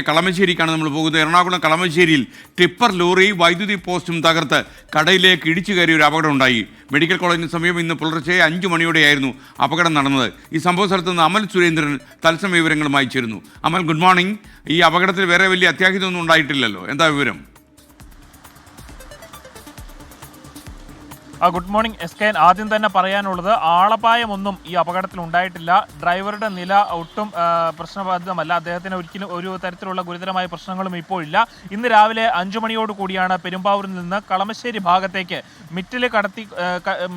കളമശ്ശേരിക്കാണ് നമ്മൾ പോകുന്നത്. Ernakulam കളമശ്ശേരിയിൽ tipper lorry വൈദ്യുതി പോസ്റ്റും തകർത്ത് കടയിലേക്ക് ഇടിച്ചു കയറിയ ഒരു അപകടം ഉണ്ടായി. മെഡിക്കൽ കോളേജിന് സമീപം ഇന്ന് പുലർച്ചെ അഞ്ചു മണിയോടെയായിരുന്നു അപകടം നടന്നത്. ഈ സംഭവ സ്ഥലത്ത് നിന്ന് അമൽ സുരേന്ദ്രൻ തത്സമയ വിവരങ്ങളുമായി ചേരുന്നു. അമൽ ഗുഡ് മോർണിംഗ് ഈ അപകടത്തിൽ വേറെ വലിയ അത്യാഹിതമൊന്നും ഉണ്ടായിട്ടില്ലല്ലോ. എന്താ വിവരം? Good morning S K. ആദ്യം തന്നെ പറയാനുള്ളത് ആളപായമൊന്നും ഈ അപകടത്തിൽ ഉണ്ടായിട്ടില്ല. ഡ്രൈവറുടെ നില ഒട്ടും ആ, പ്രശ്നബാധിതമല്ല. അദ്ദേഹത്തിന് ഒരിക്കലും ഒരു തരത്തിലുള്ള ഗുരുതരമായ പ്രശ്നങ്ങളും ഇപ്പോൾ ഇല്ല. ഇന്ന് രാവിലെ അഞ്ചു മണിയോട് കൂടിയാണ് പെരുമ്പാവൂരിൽ നിന്ന് കളമശ്ശേരി ഭാഗത്തേക്ക് മിറ്റിൽ കടത്തി ആ,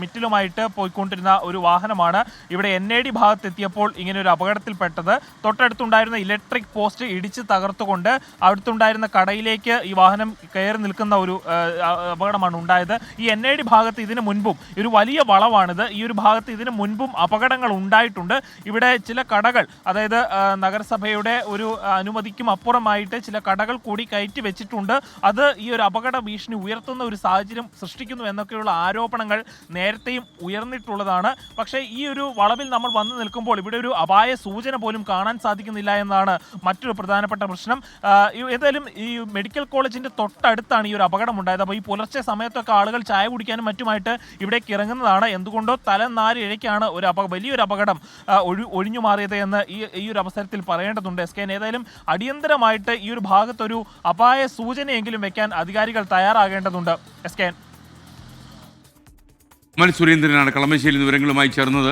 മിറ്റിലുമായിട്ട് പോയിക്കൊണ്ടിരുന്ന ഒരു വാഹനമാണ്. ഇവിടെ എൻ എ ഡി ഭാഗത്തെത്തിയപ്പോൾ ഇങ്ങനെ ഒരു അപകടത്തിൽപ്പെട്ടത് തൊട്ടടുത്തുണ്ടായിരുന്ന ഇലക്ട്രിക് പോസ്റ്റ് ഇടിച്ച് തകർത്തുകൊണ്ട് അടുത്തുണ്ടായിരുന്ന കടയിലേക്ക് ഈ വാഹനം കയറി നിൽക്കുന്ന ഒരു ആ, ആ, അപകടമാണ് ഉണ്ടായത്. ഈ എൻ എ ഡി ഭാഗത്ത് ഇതിന് മുൻപും. ഒരു വലിയ വളവാണിത്. ഈ ഒരു ഭാഗത്ത് ഇതിന് മുൻപും അപകടങ്ങൾ ഉണ്ടായിട്ടുണ്ട്. ഇവിടെ ചില കടകൾ അതായത് നഗരസഭയുടെ ഒരു അനുമതിക്കും അപ്പുറമായിട്ട് ചില കടകൾ കൂടി കയറ്റി വെച്ചിട്ടുണ്ട്. അത് ഈ ഒരു അപകട ഭീഷണി ഉയർത്തുന്ന ഒരു സാഹചര്യം സൃഷ്ടിക്കുന്നു എന്നൊക്കെയുള്ള ആരോപണങ്ങൾ നേരത്തെയും ഉയർന്നിട്ടുള്ളതാണ്. പക്ഷേ ഈ ഒരു വളവിൽ നമ്മൾ വന്നു നിൽക്കുമ്പോൾ ഇവിടെ ഒരു അപായ സൂചന പോലും കാണാൻ സാധിക്കുന്നില്ല എന്നാണ് മറ്റൊരു പ്രധാനപ്പെട്ട പ്രശ്നം. ഏതായാലും ഈ മെഡിക്കൽ കോളേജിന്റെ തൊട്ടടുത്താണ് ഈ ഒരു അപകടം ഉണ്ടായത്. അപ്പോൾ ഈ പുലർച്ചെ സമയത്തൊക്കെ ആളുകൾ ചായ കുടിക്കാനും മറ്റുമായിട്ട് ഇവിടേക്ക് ഇറങ്ങുന്നതാണ്. എന്തുകൊണ്ടോ തലനാരി ഇഴയ്ക്കാണ് ഒരു അപ വലിയൊരു അപകടം ഒഴി ഒഴിഞ്ഞു മാറിയത് എന്ന് ഈ ഈ ഒരു അവസരത്തിൽ പറയേണ്ടതുണ്ട്. എസ് കെ ഏതായാലും അടിയന്തരമായിട്ട് ഈ ഒരു ഭാഗത്തൊരു അപായ സൂചനയെങ്കിലും വെക്കാൻ അധികാരികൾ തയ്യാറാകേണ്ടതുണ്ട്. S K. സുരേന്ദ്രനാണ് കളമശ്ശേരി വിവരങ്ങളുമായി ചേർന്നത്.